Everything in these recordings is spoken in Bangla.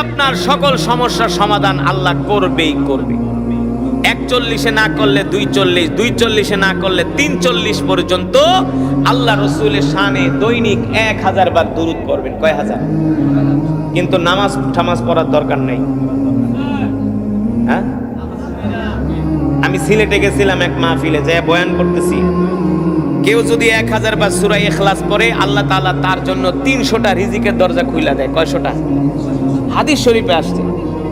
আপনার সকল সমস্যার সমাধান আল্লাহ করবেই করবে। একচল্লিশে না করলে দুই চল্লিশ দুই চল্লিশে না করলে তিন চল্লিশ পর্যন্ত আল্লাহ রসুলের শানে দৈনিক এক হাজার বার দুরুদ করবেন কয় হাজার? কিন্তু নামাজ, ঠামাজ পড়ার দরকার নেই। হ্যাঁ? আমি সিলেটে গেছিলাম এক মাহফিলে যে বয়ান করতেছি। কেউ যদি এক হাজার বার সুরাই এখলাস পড়ে, আল্লাহ তালা তার জন্য তিনশোটা রিজিকের দরজা খুইলা দেয়। কয়শোটা? হাদিস শরীফে আসছে।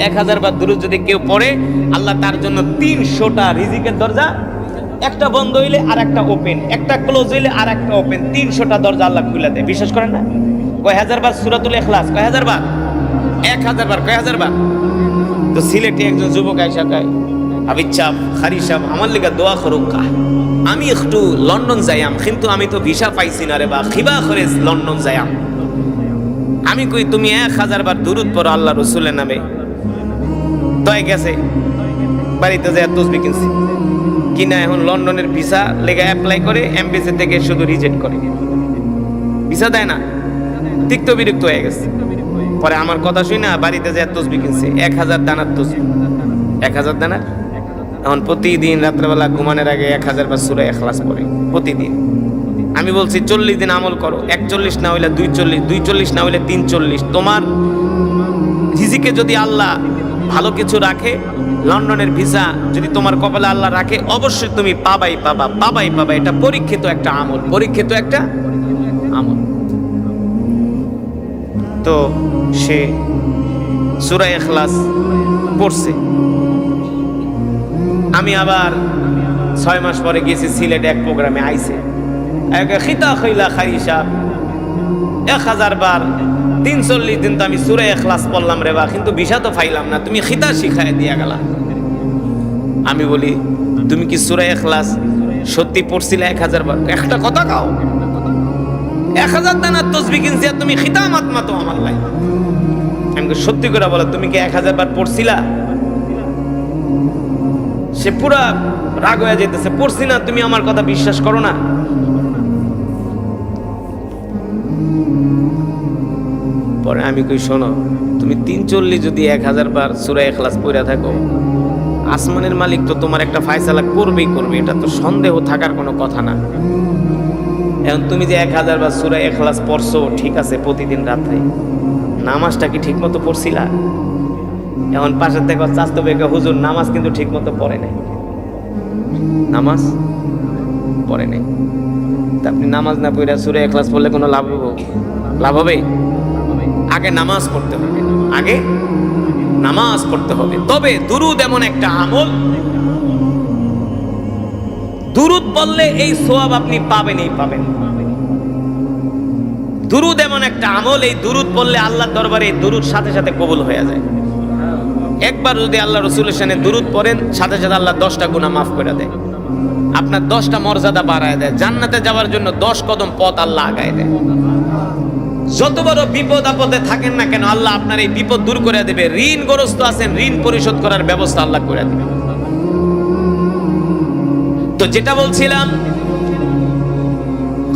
এক হাজার বার দুরুদ যদি কেউ পড়ে, আল্লাহ তার জন্য তিনশোটা রিজিকের দরজা, একটা বন্ধ হইলে আর একটা ওপেন একটা ক্লোজ হইলে আর একটা ওপেন তিনশোটা দরজা আল্লাহ খুলে দেয়। বিশ্বাস করেন না? কয় হাজার বার সুরাতুল এখলাস কয় হাজার বার? এক হাজার বার, কয় হাজার বার? তো সিলেটে একজন যুবক আইসা কয় হাবিজ সাহ খারি আমার লেগে দোয়া করুক কা। আমি একটু লন্ডন যাইয়াম, কিন্তু আমি তো ভিসা পাইছি না রে বা, খিবা করে লন্ডন যাইয়াম। আমি কই, তুমি এক হাজার বার দূরত পড়ো আল্লাহ রসুলের নামে। তয় গেছে। বাড়িতে যায় তসবি কিনছি। কিনা এখন লন্ডনের ভিসা লেগে অ্যাপ্লাই করে এমবিসি থেকে শুধু রিজেক্ট করে। ভিসা দেয় না। তিক্ত বিরক্ত হয়ে গেছে। পরে আমার কথা শুই না বাড়িতে যায় তসবি কিনছে। এক হাজার দানার তসবি। এক হাজার দানার? এখন প্রতিদিন রাত্রেবেলা ঘুমানোর আগে এক হাজার বা সুরে এখলাস পড়ে, প্রতিদিন। আমি বলছি, চল্লিশ দিন আমল করো, একচল্লিশ না হইলে দুই চল্লিশ দুই চল্লিশ না হইলে তিন চল্লিশ তোমার রিজিকে যদি আল্লাহ ভালো কিছু রাখে, লন্ডনের ভিসা যদি তোমার কপালে আল্লাহ রাখে, অবশ্যই তুমি পাবাই পাবা পাবাই পাবা। এটা পরীক্ষিত একটা আমল, পরীক্ষিত একটা আমল। তো সে সুরা এখলাস পড়ছে। আমি আবার ছয় মাস পরে গেছি সিলেট এক প্রোগ্রামে এক খিতা খৈলা খারি সাহ এক হাজার বার তিন চল্লিশ দিন তো আমি সুরে এখলাস পড়লাম রে বা, কিন্তু বিষা তো ফাইলাম না, তুমি খিতা শিখায় দিয়া গেলা। আমি বলি, তুমি কি সুরে এখলাস সত্যি পড়ছিলে এক হাজার বার? একটা কথা কাও। এক হাজার দানার তসবি কিনছি আর তুমি খিতা মাতমা তো আমার লাই। আমি সত্যি করে বলো, তুমি কি এক হাজার বার পড়ছিলা? সে পুরা রাগ হয়ে যেতেছে পড়ছি না, তুমি আমার কথা বিশ্বাস করো না। পরে আমি কই, শোনো, তুমি তিন চল্লিশ যদি এক হাজার বার সুরা এখলাস পড়ে থাকো, আসমানের মালিক তো তোমার একটা ফায়সালা করবেই করবে, এটা তো সন্দেহ থাকার কোনো কথা না। এখন তুমি যে এক হাজার বার সুরা এখলাস পড়ছো, ঠিক আছে, প্রতিদিন রাত্রে। নামাজটা কি ঠিক মতো পড়ছিলা? এখন পাশের থেকে চাস্তো বেগে হুজুর নামাজ কিন্তু ঠিক মতো পড়ে নাই। নামাজ পড়ে নাই। তা আপনি নামাজ না পড়ে সুরে এখলাস পড়লে কোনো লাভ হবে লাভ হবে? আগে নামাজ পড়তে হবে। আগে নামাজ পড়তে হবে। তবে দুরুদ এমন একটা আমল। দুরুদ বললে এই সোয়াব আপনি পাবেনই পাবেন। দুরুদ এমন একটা আমল, এই দুরুদ বললে আল্লাহর দরবারে দুরুদ সাথে সাথে কবুল হয়ে যায়। একবার যদি আল্লাহ রসুলের সামনে দুরুদ পড়েন, সাথে সাথে আল্লাহ দশটা গুণা মাফ করে দেয়। আপনার দশটা মর্যাদা বাড়ায় দেয়। জান্নাতে যাওয়ার জন্য দশ কদম পথ আল্লাহ আগায় দেয়। যত বড় বিপদ আপদে থাকেন না কেন, আল্লাহ আপনার এই বিপদ দূর করে দেবে। ঋণগ্রস্ত আছেন, ঋণ পরিশোধ করার ব্যবস্থা আল্লাহ করে দেবে। তো যেটা বলছিলাম,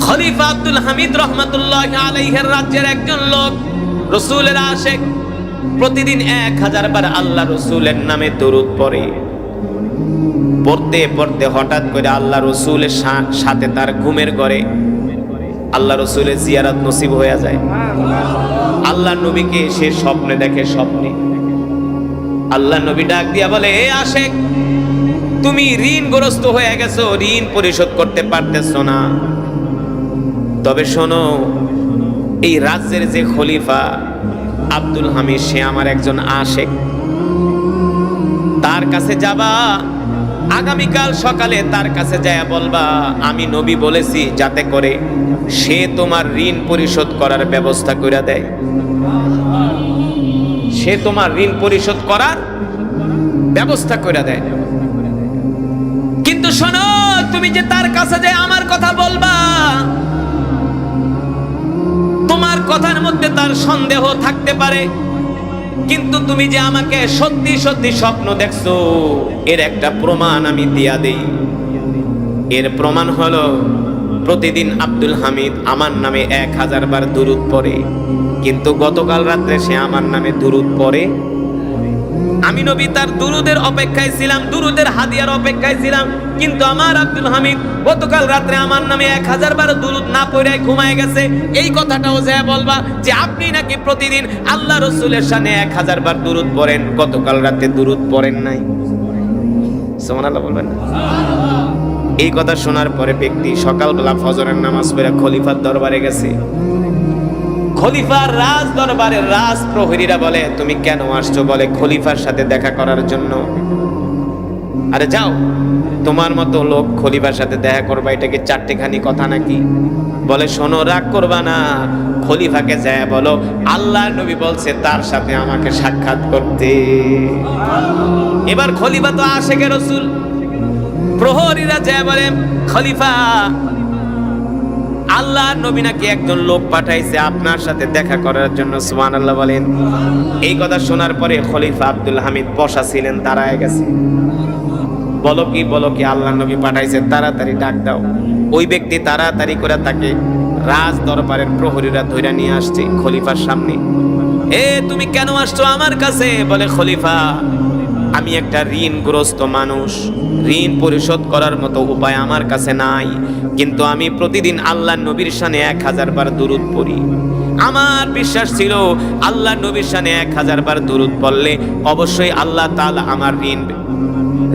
খলিফা আব্দুল হামিদ রহমাতুল্লাহ আলাইহের রাজ্যের একজন লোক, রসুলের আশেক। প্রতিদিন এক হাজার বার আল্লাহ রসুলের নামে দরুদ পড়ে। পড়তে পড়তে হঠাৎ করে আল্লাহ রসুলের সাথে তার ঘুমের ঘরে আল্লাহ রসুলের জিয়ারাত নসিব হয়ে যায়। আল্লাহ নবীকে সে স্বপ্নে দেখে স্বপ্নে। আল্লাহ নবী ডাক দিয়া বলে, এ আশেক, তুমি ঋণগ্রস্ত হয়ে গেছো, ঋণ পরিশোধ করতে পারতেছো না। তবে শোনো, এই রাজ্যের যে খলিফা আব্দুল হামিদ, সে আমার একজন আশেক। তার কাছে যাবা, আগামীকাল সকালে তার কাছে যায় বলবা, আমি নবী বলেছি যাতে করে সে তোমার ঋণ পরিশোধ করার ব্যবস্থা করে দেয়। সে তোমার ঋণ পরিশোধ করার ব্যবস্থা করে দেয়। কিন্তু শোনো, তুমি যে তার কাছে যে আমার কথা বলবা কথার মধ্যে তার সন্দেহ থাকতে পারে। কিন্তু তুমি যে আমাকে সত্যি সত্যি স্বপ্ন দেখছ, এর একটা প্রমাণ আমি দিয়া দেই। এর প্রমাণ হলো, প্রতিদিন আব্দুল হামিদ আমার নামে এক হাজার বার দুরুদ পড়ে। কিন্তু গতকাল রাত্রে সে আমার নামে দুরুদ পড়ে আমি নবী তার দুরুদের অপেক্ষায় ছিলাম, দুরুদের হাদিয়ার অপেক্ষায় ছিলাম। কিন্তু আমার আব্দুল হামিদ গতকাল রাত্রে আমার নামে এক হাজার বার দুরুদ না পড়ে ঘুমায় গেছে। এই কথাটাও যা বলবা যে আপনি নাকি প্রতিদিন আল্লাহ রসুলের সামনে এক হাজার বার দুরুদ পড়েন, গতকাল রাতে দুরুদ পড়েন নাই। বলবেন এই কথা শোনার পরে ব্যক্তি সকালবেলা ফজরের নামাজ পড়ে খলিফার দরবারে গেছে। খলিফার রাজ দরবারের রাজ প্রহরীরা বলে, তুমি কেন আসছো? বলে, খলিফার সাথে দেখা করার জন্য। আরে যাও, তোমার মতো লোক খলিফার সাথে দেখা করবা, এটা কি চারটেখানি কথা নাকি? বলে, শোনো, রাগ করবা না। খলিফাকে যায় বলো আল্লাহ নবী বলছে তার সাথে আমাকে সাক্ষাৎ করতে। এবার খলিফা তো আসে কে রসুল? প্রহরীরা যায় বলে, খলিফা আল্লাহ নবী নাকি একজন লোক পাঠাইছে আপনার সাথে দেখা করার জন্য সুবহান আল্লাহ বলেন। এই কথা শোনার পরে খলিফা আব্দুল হামিদ বসা ছিলেন, দাঁড়ায় গেছে। বলো কি বলো কি, আল্লাহ নবী পাঠাইছে, তাড়াতাড়ি ডাক দাও। ওই ব্যক্তি তাড়াতাড়ি করে তাকে রাজ দরবারের প্রহরীরা ধইরা নিয়ে আসছে খলিফার সামনে। এ, তুমি কেন আসছো আমার কাছে? বলে খলিফা, আমি একটা ঋণগ্রস্ত মানুষ। ঋণ পরিশোধ করার মতো উপায় আমার কাছে নাই। কিন্তু আমি প্রতিদিন আল্লাহ নবীর সানে এক হাজার বার দুরুদ পড়ি। আমার বিশ্বাস ছিল আল্লাহ নবীর সানে এক হাজার বার দুরুদ পড়লে অবশ্যই আল্লাহ তাল আমার ঋণ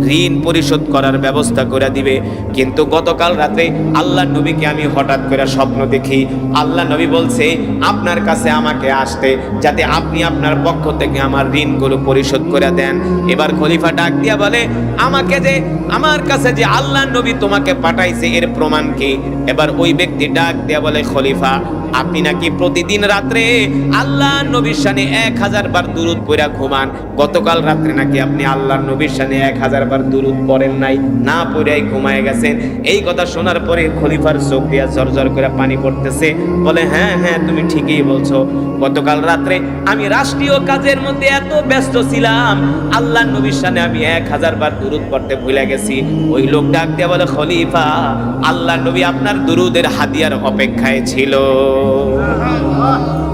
ঋণ পরিশোধ করার ব্যবস্থা করে দিবে। কিন্তু গতকাল রাতে আল্লাহ নবীকে আমি হঠাৎ করে স্বপ্ন দেখি। আল্লাহ নবী বলছে, আপনার কাছে আমাকে আসতে, যাতে আপনি আপনার পক্ষ থেকে আমার ঋণগুলো পরিশোধ করে দেন। এবার খলিফা ডাক দিয়া বলে, আমাকে যে, আমার কাছে যে আল্লাহ নবী তোমাকে পাঠাইছে, এর প্রমাণ কি? এবার ওই ব্যক্তি ডাক দিয়া বলে, খলিফা আপনি নাকি প্রতিদিন রাত্রে আল্লাহ নবীর সানে এক হাজার বার দুরুদ পড়া ঘুমান? গতকাল রাত্রে নাকি আপনি আল্লাহ নবীর সানে এক হাজার বার দুরুদ পড়েন নাই, না পড়াই ঘুমায় গেছেন? এই কথা শোনার পরে খলিফার চোখ দিয়া ঝরঝর করে পানি পড়তেছে। বলে হ্যাঁ হ্যাঁ তুমি ঠিকই বলছো। গতকাল রাত্রে আমি রাষ্ট্রীয় কাজের মধ্যে এত ব্যস্ত ছিলাম আল্লাহ নবীর সানে আমি এক হাজার বার দুরুদ পড়তে ভুলে গেছি। ওই লোক ডাক দিয়া বলে, খলিফা আল্লাহ নবী আপনার দুরুদের হাদিয়ার অপেক্ষায় ছিল।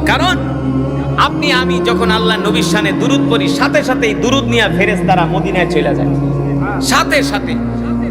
কারণ আপনি, আমি যখন আল্লাহ নবীর সানে দুরুদ পড়ি, সাথে সাথেই দুরুদ নিয়ে ফেরেস তারা মদিনায় চলে যায়। সাথে সাথে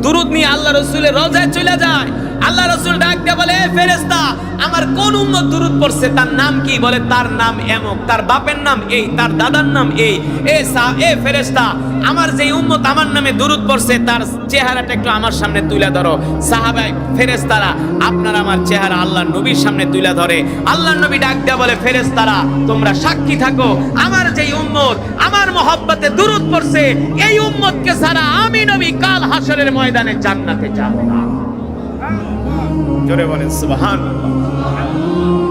দুরুদ নিয়ে আল্লাহ রসুলের রজায় চলে যায়। আল্লাহ রসুল ডাক দিয়ে বলে, "এ ফেরেশতা, আমার কোন উম্মত দুরুদ পড়ছে? তার নাম কি? বলে, তার নাম এমক, তার বাপের নাম এই, তার দাদার নাম এই। এ সা, এ ফেরেশতা, আমার যে উম্মত আমার নামে দুরুদ পড়ছে, তার চেহারাটা একটু আমার সামনে তুলে ধরো। সাহাবাই ফেরেশতারা, আপনার আমার চেহারা আল্লাহ নবীর সামনে তুলে ধরে। আল্লাহ নবী ডাক দেয়া বলে, ফেরেশতারা, তোমরা সাক্ষী থাকো। আমার যেই উম্মত আমার মহব্বতে দুরুদ পড়ছে, এই উম্মতকে ছাড়া আমি নবী কাল হাসরের ময়দানে জান্নাতে যাব না। জোরে বলেন, সুবহান।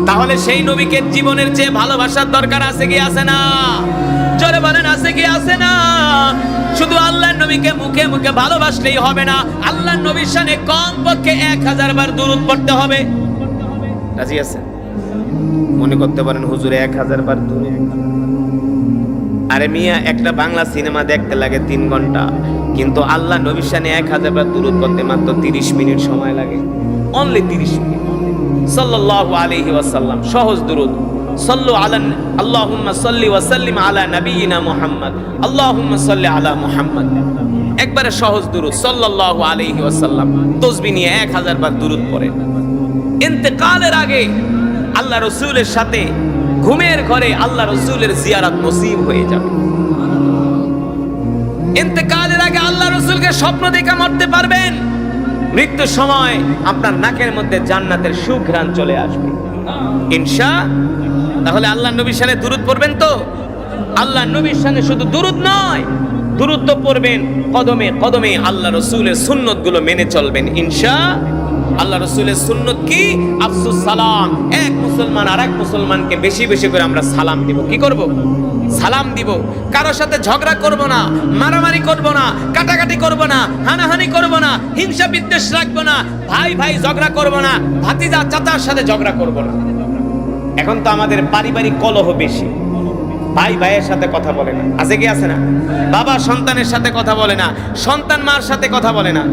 তাহলে সেই নবীকে জীবনের চেয়ে ভালোবাসার দরকার আছে কি আছে না? জোরে বলেন, আছে কি আছে না? শুধু আল্লাহর নবীকে মুখে মুখে ভালোবাসলেই হবে না, আল্লাহর নবীর সামনে কম পক্ষে এক হাজার বার দুরুদ পড়তে হবে। রাজি আছেন? মনে করতে পারেন হুজুরে এক হাজার বার দুরুদ আরে মিয়া, একটা বাংলা সিনেমা দেখতে লাগে তিন ঘণ্টা। কিন্তু আল্লাহ নবীর সামনে এক হাজার বার দুরুদ করতে মাত্র তিরিশ মিনিট সময় লাগে। অনলি তিরিশ মিনিট। সাল্লাল্লাহু আলাইহি ওয়াসাল্লাম, সহজ দুরুদ। সাল্লু আলা আল্লাহুম্মা সাল্লি ওয়া সাল্লিম আলা নাবিয়িনা মুহাম্মদ। আল্লাহুম্মা সাল্লি আলা মুহাম্মদ। একবারে সহজ দুরুদ। সাল্লাল্লাহু আলাইহি ওয়াসাল্লাম তসবিহ নিয়ে এক হাজার বার দুরুদ পড়েন ইন্তেকালের আগে আল্লাহ রসুলের সাথে ঘুমের ঘরে আল্লাহ রসুলের জিয়ারাত নসিব হয়ে যাবে। ইন্তেকালের আগে আল্লাহ রসুলকে স্বপ্ন দেখে মরতে পারবেন। মৃত্যুর সময় আপনার নাকের মধ্যে জান্নাতের সুঘ্রাণ চলে আসবে। ইনশা, তাহলে আল্লাহ নবীর সামনে দুরুদ পড়বেন তো? আল্লাহ নবীর সামনে শুধু দুরুদ নয়, দুরুদ তো পড়বেন কদমে কদমে আল্লাহ রসুলের সুন্নতগুলো মেনে চলবেন। ইনশা আল্লাহ রসুলের সুন্নত কি? আফসুস সালাম। এক মুসলমান আর এক মুসলমানকে বেশি বেশি করে আমরা সালাম দিব। কি করব? সালাম দিব। কারোর সাথে ঝগড়া করব না, মারামারি করব না, কাটাকাটি করব না, হানাহানি করব না, হিংসা বিদ্বেষ রাখব না, ভাই ভাই ঝগড়া করব না, ভাতিজা চাচার সাথে ঝগড়া করব না। এখন তো আমাদের পারিবারিক কলহ বেশি। ভাই ভাইয়ের সাথে কথা বলে না। আছে কি আছে না? বাবা সন্তানের সাথে কথা বলে না। সন্তান মার সাথে কথা বলে না।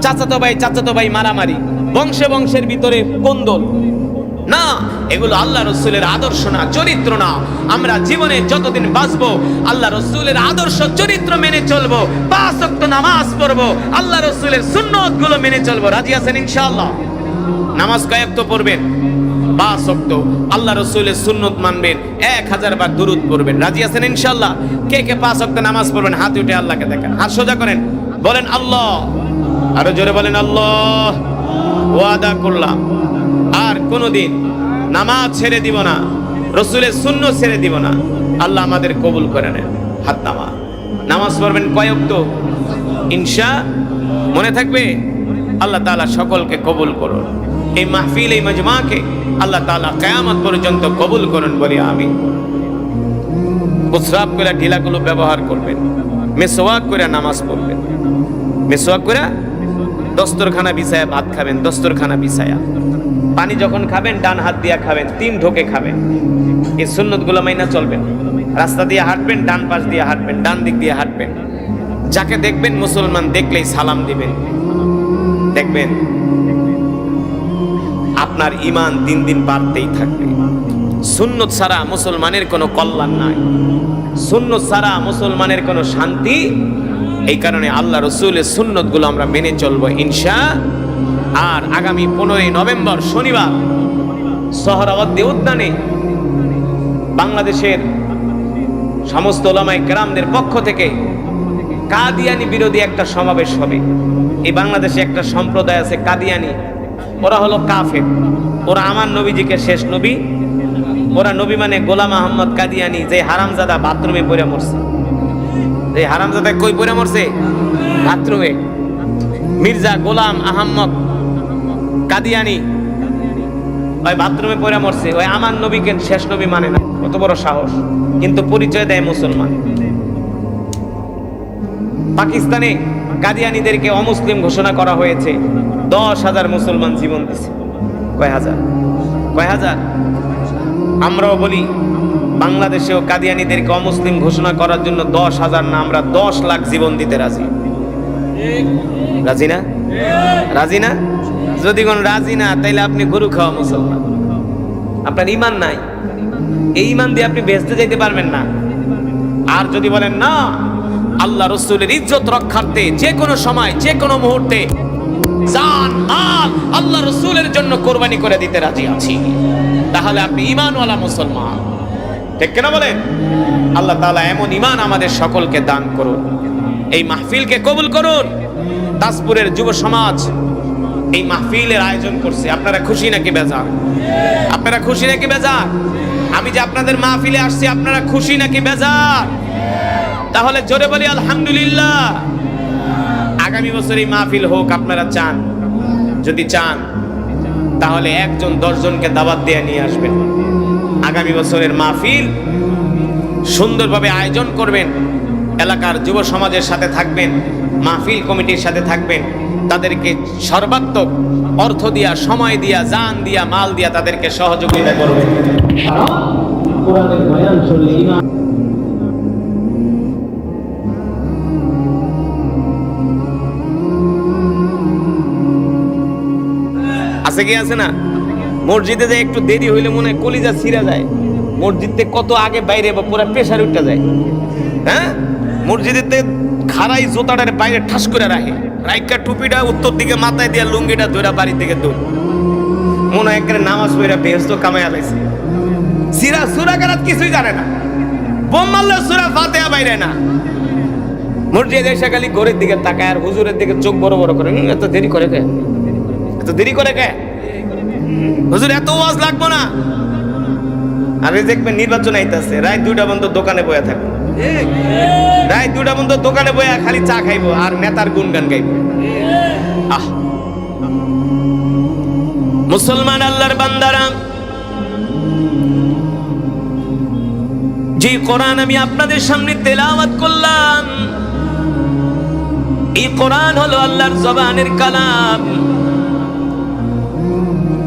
চাচাতো ভাই চাচাতো ভাই মারামারি। বংশে বংশের ভিতরে কোন্দল। না, এগুলো আল্লাহ রসুলের আদর্শ না, চরিত্র না। আমরা জীবনে যতদিন বাঁচবো, আল্লাহ রসুলের আদর্শ, চরিত্র মেনে চলবো। পাঁচ নামাজ পড়ব। আল্লাহ রসুলের সুন্নতগুলো মেনে চলবো। রাজি আছেন ইনশাআল্লাহ? নামাজ কয়েক তো পড়বেন। পাঁচ ওয়াক্ত আল্লাহ রসুলের সুন্নত মানবেন, এক হাজার বার দুরুদ পড়বেন। রাজি আছেন ইনশাআল্লাহ? কে কে পাঁচ ওয়াক্ত নামাজ পড়বেন, হাত উঠে আল্লাহকে দেখেন। হাত সোজা করেন, বলেন, আল্লাহ। আরও জোরে বলেন, আল্লাহ। ওয়াদা করলাম। আর কোনোদিন নামাজ ছেড়ে দিব না, রসুলের শূন্য ছেড়ে দিব না। আল্লাহ আমাদের কবুল করে নেন, হাত নামা। নামাজ পড়বেন কয়ক্ত ইনশা, মনে থাকবে? আল্লাহ তাআলা সকলকে কবুল করুন। এই মাহফিল, এই মজমাকে আল্লাহ তাআলা কেয়ামত পর্যন্ত কবুল করুন বলি আমি প্রস্রাব করে ঢিলাগুলো ব্যবহার করবেন মেসোয়াক করে নামাজ পড়বেন। মেসোয়াক করে দস্তরখানা বিছায়া ভাত খাবেন, দস্তরখানা বিছায়া। পানি যখন খাবেন, ডান হাত দিয়া খাবেন, তিন ঢোকে খাবেন। এই সুন্নতগুলো মাইনা চলবেন। রাস্তা দিয়ে হাঁটবেন, ডান পাশ দিয়ে হাঁটবেন, ডান দিক দিয়ে হাঁটবেন। যাকে দেখবেন মুসলমান দেখলেই সালাম দিবেন। দেখবেন? আপনার ইমান দিন দিন বাড়তেই থাকবে। সুন্নত ছাড়া মুসলমানের কোনো কল্যাণ নাই। সুন্নত ছাড়া মুসলমানের কোনো শান্তি এই কারণে আল্লাহ রসুলের সুন্নতগুলো আমরা মেনে চলবো ইনশা। আর আগামী পনেরোই নভেম্বর শনিবার সহরাবদ্দি উদ্যানে বাংলাদেশের সমস্ত ওলামাই গ্রামদের পক্ষ থেকে কাদিয়ানি বিরোধী একটা সমাবেশ হবে। এই বাংলাদেশে একটা সম্প্রদায় আছে কাদিয়ানি। ওরা হলো কাফের। ওরা আমার নবীজিকে শেষ নবী। ওরা নবী মানে গোলাম আহম্মদ কাদিয়ানি, যে হারামজাদা বাথরুমে পড়ে মরছে। যে হারামজাদা কই পড়ে মরছে? বাথরুমে। মির্জা গোলাম আহমদ কাদিয়ানি। ওই বাথরুমে পড়ে মরছে। ওই আমার নবীকে শেষ নবী মানে না। কত বড় সাহস। কিন্তু পরিচয় দেয় মুসলমান। পাকিস্তানে কাদিয়ানিদেরকে অমুসলিম ঘোষণা করা হয়েছে। দশ হাজার মুসলমান জীবন দিছে। কয় হাজার? কয় হাজার? আমরাও বলি, বাংলাদেশেও কাদিয়ানিদেরকে অমুসলিম ঘোষণা করার জন্য দশ হাজার না, আমরা দশ লাখ জীবন দিতে রাজি। রাজি না? রাজি না? যদি কোন রাজি না, তাইলে আপনি গরু খাওয়া মুসলমান। আপনার ইমান নাই। এই ইমান দিয়ে আপনি বেঁচতে যাইতে পারবেন না। আর যদি বলেন, না আল্লাহ রসুলের ইজ্জত রক্ষার্থে যে কোনো সময়, যে কোনো মুহূর্তে জান, মাল আল্লাহ রসুলের জন্য কোরবানি করে দিতে রাজি আছি। তাহলে আপনি ইমানওয়ালা মুসলমান। ঠিক কিনা বলেন? আল্লাহ তাআলা এমন ইমান আমাদের সকলকে দান করুন। এই মাহফিলকে কবুল করুন। দাসপুরের যুব সমাজ এই মাহফিলের আয়োজন করছে। আপনারা খুশি নাকি বেজার? আপনারা খুশি নাকি বেজার? আমি যে আপনাদের মাহফিলে আসছি, আপনারা খুশি নাকি বেজার? তাহলে জোরে বলি, আলহামদুলিল্লাহ। আগামী বছর এই মাহফিল হোক, আপনারা চান। যদি চান, তাহলে একজন, দশজনকে দাওয়াত দিয়ে নিয়ে আসবেন। আগামী বছরের মাহফিল সুন্দরভাবে আয়োজন করবেন। এলাকার যুব সমাজের সাথে থাকবেন, মাহফিল কমিটির সাথে থাকবেন। তাদেরকে সর্বাত্মক অর্থ দিয়া, সময় দিয়া, জান দিয়া, মাল দিয়া তাদেরকে সহযোগিতা করবেন। আছে কি আছে না? মসজিদে যে একটু দেরি হইলে মনে হয় কলিজা ছিঁড়া যায়। মসজিদে কত আগে বাইরে বা পুরা প্রেশার উঠতে যায়। হ্যাঁ? মসজিদেতে খারাই জোতাটার বাইরে ঠাস করে রাখে। রাইকা টুপিটা উত্তর দিকে মাথায় দিয়া লুঙ্গিটা ধরে বাড়ি থেকে দৌড়। মনে হয় একবারে নামাজ পড়ে বেহস্ত কামাই আলাইছে সিরা সুরা কারাত কিছুই জানে না। বোম মারলে সুরা ফাতেহা বাইরে না। মসজিদে এসে খালি ঘরের দিকে তাকায় আর হুজুরের দিকে চোখ বড় বড় করে এত দেরি করে কে দেরি করে কে? হুজুর, এত ওয়াজ লাগবো না। দেখবেন নির্বাচন আইতাছে, রাত দুইটা দোকানে বয়া থাকবে। রাত দুইটা দোকানে বয়া খালি চা খাইবো আর নেতার গুনগান গাইবো। আহ। মুসলমান আল্লাহর বান্দারা, যে কোরআন আমি আপনাদের সামনে তেলাওয়াত করলাম, এই কোরআন হলো আল্লাহর জবানের কালাম।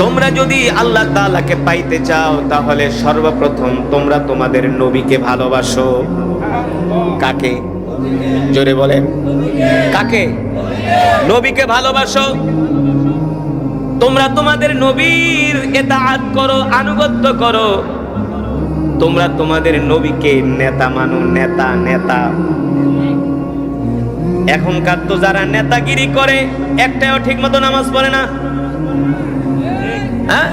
তোমরা যদি আল্লাহ তালাকে পাইতে চাও, তাহলে সর্বপ্রথম তোমরা তোমাদের নবীকে ভালোবাসো। কাকে? জোরে বলেন। কাকে? নবীকে ভালোবাসো। তোমরা তোমাদের নবীর এতাআত করো, আনুগত্য করো। তোমরা তোমাদের নবীকে নেতা মানো, নেতা নেতা। এখনকার তো যারা নেতাগিরি করে একটাও ঠিক মতো নামাজ পড়ে না। হ্যাঁ?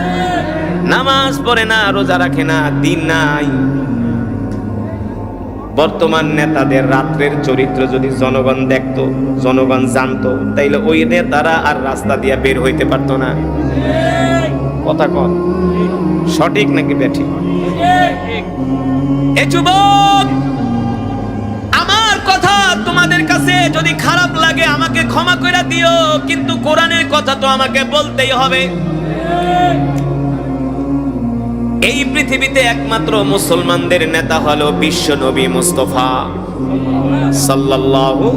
নামাজ পড়ে না, রোজা রাখে না, দিন নাই। বর্তমান নেতাদের রাত্রের চরিত্র যদি জনগণ দেখতো, জনগণ জানতো, তাইলে ওই নেতারা আর রাস্তা দিয়ে বের হইতে পারতো না। কথা কন, সঠিক নাকি যুবক, আমার কথা তোমাদের কাছে যদি খারাপ লাগে, আমাকে ক্ষমা করে দিও, কিন্তু কোরআনের কথা তো আমাকে বলতেই হবে। এই পৃথিবীতে একমাত্র মুসলমানদের নেতা হলো বিশ্ব নবী মুস্তফা সাল্লাল্লাহু